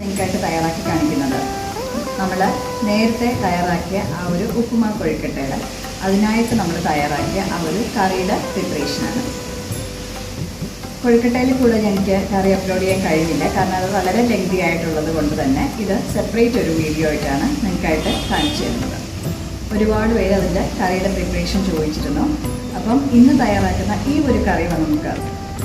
നിങ്ങൾക്കായിട്ട് തയ്യാറാക്കി കാണിക്കുന്നത്. നമ്മൾ നേരത്തെ തയ്യാറാക്കിയ ആ ഒരു ഉപ്പുമാ കൊഴുക്കട്ടയുടെ അതിനായിട്ട് നമ്മൾ തയ്യാറാക്കിയ ആ ഒരു കറിയുടെ പ്രിപ്പറേഷനാണ് കൊഴുക്കട്ടയിൽ കൂടുതൽ എനിക്ക് കറി അപ്ലോഡ് ചെയ്യാൻ കഴിയുന്നില്ല. കാരണം അത് വളരെ ലെങ്തി ആയിട്ടുള്ളത് കൊണ്ട് തന്നെ ഇത് സെപ്പറേറ്റ് ഒരു വീഡിയോ ആയിട്ടാണ് നിങ്ങൾക്കായിട്ട് കാണിച്ചു തരുന്നത്. ഒരുപാട് പേര് അതിന്റെ കറിയുടെ പ്രിപ്പറേഷൻ ചോദിച്ചിരുന്നു. അപ്പം ഇന്ന് തയ്യാറാക്കുന്ന ഈ ഒരു കറി നമുക്ക്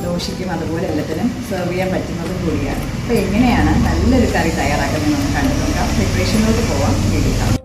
ദോശയ്ക്കും അതുപോലെ എല്ലാത്തിനും സെർവ് ചെയ്യാൻ പറ്റുന്നതും കൂടിയാണ്. അപ്പോൾ എങ്ങനെയാണ് നല്ലൊരു കറി തയ്യാറാക്കുന്നത് നമുക്ക് കണ്ടു നോക്കാം പ്രിപ്പറേഷനിലോട്ട് പോവാം. വീഡിയോ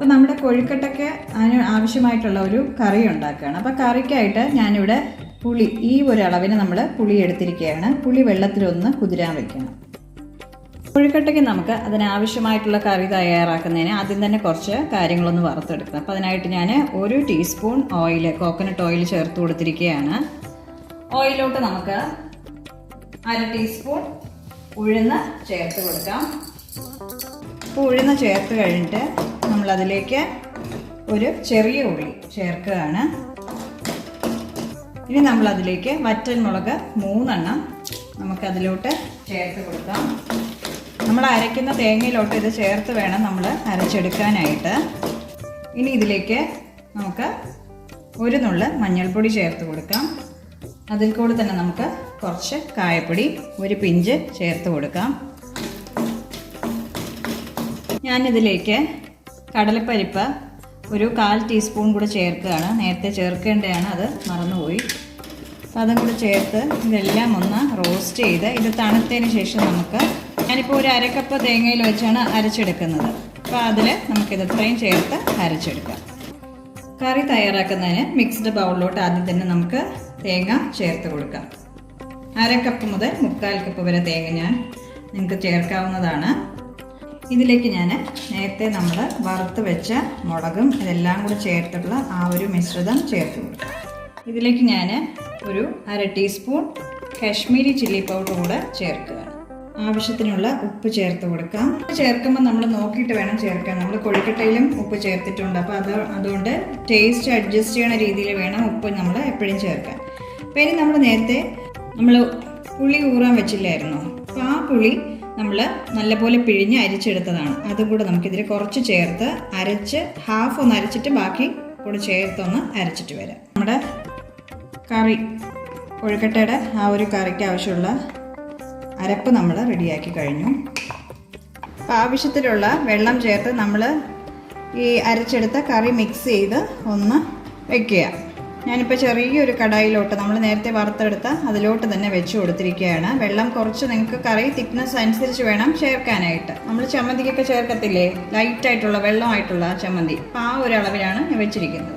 അപ്പോൾ നമ്മുടെ കൊഴുക്കട്ടയ്ക്ക് അതിന് ആവശ്യമായിട്ടുള്ള ഒരു കറി ഉണ്ടാക്കുകയാണ്. അപ്പോൾ കറിക്കായിട്ട് ഞാനിവിടെ പുളി ഈ ഒരു അളവിന് നമ്മൾ പുളി എടുത്തിരിക്കുകയാണ്. പുളി വെള്ളത്തിലൊന്ന് കുതിരാൻ വെക്കണം. കൊഴുക്കട്ടയ്ക്ക് നമുക്ക് അതിനാവശ്യമായിട്ടുള്ള കറി തയ്യാറാക്കുന്നതിന് ആദ്യം തന്നെ കുറച്ച് കാര്യങ്ങളൊന്ന് വറുത്തെടുക്കണം. അപ്പോൾ അതിനായിട്ട് ഞാൻ ഒരു ടീസ്പൂൺ ഓയിൽ കോക്കനട്ട് ഓയിൽ ചേർത്ത് കൊടുത്തിരിക്കുകയാണ്. ഓയിലോട്ട് നമുക്ക് അര ടീസ്പൂൺ ഉഴുന്ന് ചേർത്ത് കൊടുക്കാം. അപ്പോൾ ഉഴുന്ന് ചേർത്ത് കഴിഞ്ഞിട്ട് നമ്മളതിലേക്ക് ഒരു ചെറിയ ഉള്ളി ചേർക്കുകയാണ്. ഇനി നമ്മളതിലേക്ക് വറ്റൽ മുളക് മൂന്നെണ്ണം നമുക്കതിലോട്ട് ചേർത്ത് കൊടുക്കാം. നമ്മൾ അരയ്ക്കുന്ന തേങ്ങയിലോട്ട് ഇത് ചേർത്ത് വേണം നമ്മൾ അരച്ചെടുക്കാനായിട്ട്. ഇനി ഇതിലേക്ക് നമുക്ക് ഒരു നുള്ള് മഞ്ഞൾപ്പൊടി ചേർത്ത് കൊടുക്കാം. അതിൽ കൂടെ തന്നെ നമുക്ക് കുറച്ച് കായപ്പൊടി ഒരു പിഞ്ച് ചേർത്ത് കൊടുക്കാം. ഞാനിതിലേക്ക് കടലപ്പരിപ്പ് ഒരു കാൽ ടീസ്പൂൺ കൂടെ ചേർക്കുകയാണ്. നേരത്തെ ചേർക്കേണ്ടതാണ് അത് മറന്നുപോയി. അപ്പോൾ അതും കൂടെ ചേർത്ത് ഇതെല്ലാം ഒന്ന് റോസ്റ്റ് ചെയ്ത് ഇത് തണുത്തതിന് ശേഷം നമുക്ക് ഞാനിപ്പോൾ ഒരു അരക്കപ്പ് തേങ്ങയിൽ വെച്ചാണ് അരച്ചെടുക്കുന്നത്. അപ്പോൾ അതിൽ നമുക്കിത് ഇത്രയും ചേർത്ത് അരച്ചെടുക്കാം. കറി തയ്യാറാക്കുന്നതിന് മിക്സ്ഡ് ബൗളിലോട്ട് ആദ്യം തന്നെ നമുക്ക് തേങ്ങ ചേർത്ത് കൊടുക്കാം. അരക്കപ്പ് കപ്പ് മുതൽ മുക്കാൽ കപ്പ് വരെ തേങ്ങ ഞാൻ നിങ്ങൾക്ക് ചേർക്കാവുന്നതാണ്. ഇതിലേക്ക് ഞാൻ നേരത്തെ നമ്മൾ വറുത്ത് വെച്ച മുളകും ഇതെല്ലാം കൂടി ചേർത്തിട്ടുള്ള ആ ഒരു മിശ്രിതം ചേർത്ത് കൊടുക്കാം. ഇതിലേക്ക് ഞാൻ ഒരു അര ടീസ്പൂൺ കാശ്മീരി ചില്ലി പൗഡർ കൂടെ ചേർക്കുക ആവശ്യത്തിനുള്ള ഉപ്പ് ചേർത്ത് കൊടുക്കാം. ഉപ്പ് ചേർക്കുമ്പോൾ നമ്മൾ നോക്കിയിട്ട് വേണം ചേർക്കാൻ. നമ്മൾ കൊഴുക്കട്ടയിലും ഉപ്പ് ചേർത്തിട്ടുണ്ട്. അപ്പോൾ അത് അതുകൊണ്ട് ടേസ്റ്റ് അഡ്ജസ്റ്റ് ചെയ്യണ രീതിയിൽ വേണം ഉപ്പ് നമ്മൾ എപ്പോഴും ചേർക്കാൻ. അപ്പോൾ ഇനി നമ്മൾ നേരത്തെ നമ്മൾ പുളി ഊറാൻ വെച്ചില്ലായിരുന്നോ? അപ്പോൾ ആ പുളി നമ്മൾ നല്ലപോലെ പിഴിഞ്ഞ് അരിച്ചെടുത്തതാണ്. അതും കൂടെ നമുക്കിതിൽ കുറച്ച് ചേർത്ത് അരച്ച് ഹാഫ് ഒന്ന് അരച്ചിട്ട് ബാക്കി കൂടെ ചേർത്തൊന്ന് അരച്ചിട്ട് വരാം. നമ്മുടെ കറി കൊഴുക്കട്ടയുടെ ആ ഒരു കറിക്ക് ആവശ്യമുള്ള അരപ്പ് നമ്മൾ റെഡിയാക്കി കഴിഞ്ഞു. അപ്പോൾ ആവശ്യത്തിലുള്ള വെള്ളം ചേർത്ത് നമ്മൾ ഈ അരച്ചെടുത്ത കറി മിക്സ് ചെയ്ത് ഒന്ന് വെക്കുക. ഞാനിപ്പോൾ ചെറിയൊരു കടായിലോട്ട് നമ്മൾ നേരത്തെ വറുത്തെടുത്ത അതിലോട്ട് തന്നെ വെച്ച് കൊടുത്തിരിക്കുകയാണ്. വെള്ളം കുറച്ച് നിങ്ങൾക്ക് കറി തിക്നെസ് അനുസരിച്ച് വേണം ചേർക്കാനായിട്ട്. നമ്മൾ ചമ്മന്തിക്കൊക്കെ ചേർക്കത്തില്ലേ? ലൈറ്റായിട്ടുള്ള വെള്ളമായിട്ടുള്ള ചമ്മന്തി. അപ്പോൾ ആ ഒരു അളവിലാണ് വെച്ചിരിക്കുന്നത്.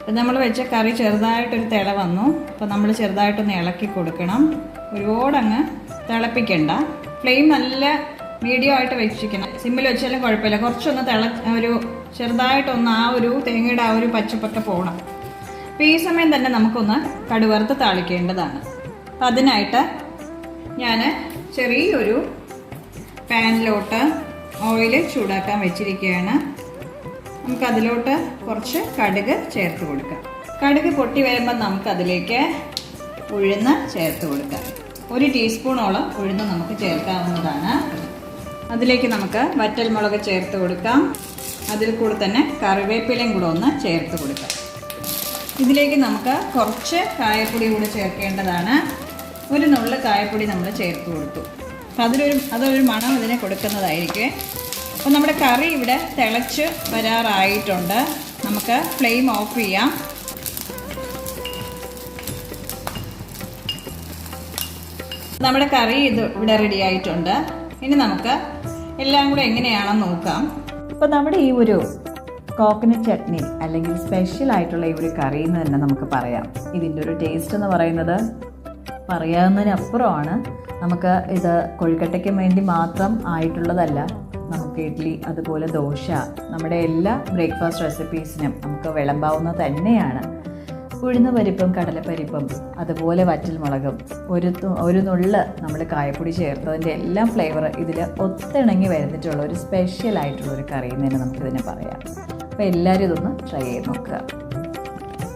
അപ്പം നമ്മൾ വെച്ച കറി ചെറുതായിട്ടൊരു തിള വന്നു. അപ്പോൾ നമ്മൾ ചെറുതായിട്ടൊന്ന് ഇളക്കി കൊടുക്കണം. ഒരുപാടങ്ങ് തിളപ്പിക്കണ്ട. ഫ്ലെയിം നല്ല മീഡിയം ആയിട്ട് വെച്ചിരിക്കണം. സിമ്മിൽ വെച്ചാലും കുഴപ്പമില്ല. കുറച്ചൊന്ന് തിള ഒരു ചെറുതായിട്ടൊന്ന് ആ ഒരു തേങ്ങയുടെ ആ ഒരു പച്ചപ്പൊക്കെ പോകണം. ഈ സമയം തന്നെ നമുക്കൊന്ന് കടുവറുത്ത് താളിക്കേണ്ടതാണ്. അപ്പം അതിനായിട്ട് ഞാൻ ചെറിയൊരു പാനിലോട്ട് ഓയിൽ ചൂടാക്കാൻ വെച്ചിരിക്കുകയാണ്. നമുക്കതിലോട്ട് കുറച്ച് കടുക് ചേർത്ത് കൊടുക്കാം. കടുക് പൊട്ടി വരുമ്പോൾ നമുക്കതിലേക്ക് ഉഴുന്ന് ചേർത്ത് കൊടുക്കാം. ഒരു ടീസ്പൂണോളം ഉഴുന്ന് നമുക്ക് ചേർക്കാവുന്നതാണ്. അതിലേക്ക് നമുക്ക് വറ്റൽ മുളക് ചേർത്ത് കൊടുക്കാം. അതിൽ കൂടെ തന്നെ കറിവേപ്പിലയും കൂടെ ഒന്ന് ചേർത്ത് കൊടുക്കാം. ഇതിലേക്ക് നമുക്ക് കുറച്ച് കായപ്പൊടി കൂടെ ചേർക്കേണ്ടതാണ്. ഒരു നുള്ളു കായപ്പൊടി നമ്മൾ ചേർത്ത് കൊടുത്തു. അപ്പം അതിലൊരു അതൊരു മണം ഇതിനെ കൊടുക്കുന്നതായിരിക്കും. അപ്പോൾ നമ്മുടെ കറി ഇവിടെ തിളച്ച് വരാറായിട്ടുണ്ട്. നമുക്ക് ഫ്ലെയിം ഓഫ് ചെയ്യാം. നമ്മുടെ കറി ഇത് ഇവിടെ റെഡി ആയിട്ടുണ്ട്. ഇനി നമുക്ക് എല്ലാം കൂടെ എങ്ങനെയാണെന്ന് നോക്കാം. അപ്പോൾ നമ്മുടെ ഈ ഒരു കോക്കനട്ട് ചട്നി അല്ലെങ്കിൽ സ്പെഷ്യൽ ആയിട്ടുള്ള ഈ ഒരു കറി എന്ന് തന്നെ നമുക്ക് പറയാം. ഇതിന്റെ ഒരു ടേസ്റ്റ് എന്ന് പറയുന്നത് പറയാവുന്നതിനപ്പുറമാണ് നമുക്ക് ഇത് കൊഴുക്കട്ടയ്ക്ക് വേണ്ടി മാത്രം ആയിട്ടുള്ളതല്ല. നമുക്ക് ഇഡ്ഡലി അതുപോലെ ദോശ നമ്മുടെ എല്ലാ ബ്രേക്ക്ഫാസ്റ്റ് റെസിപ്പീസിനും നമുക്ക് വിളമ്പാവുന്ന തന്നെയാണ്. ഉഴുന്ന പരിപ്പും കടലപ്പരിപ്പും അതുപോലെ വറ്റൽമുളകും ഒരു ഒരു നുള്ള് നമ്മൾ കായപ്പൊടി ചേർത്തതിന്റെ എല്ലാം ഫ്ലേവർ ഇതിൽ ഒത്തിണങ്ങി വരുന്നിട്ടുള്ള ഒരു സ്പെഷ്യൽ ആയിട്ടുള്ള ഒരു കറി എന്ന് തന്നെ നമുക്കിതിനെ പറയാം. അപ്പോൾ എല്ലാവരും ഇതൊന്ന് ട്രൈ ചെയ്ത് നോക്കുക.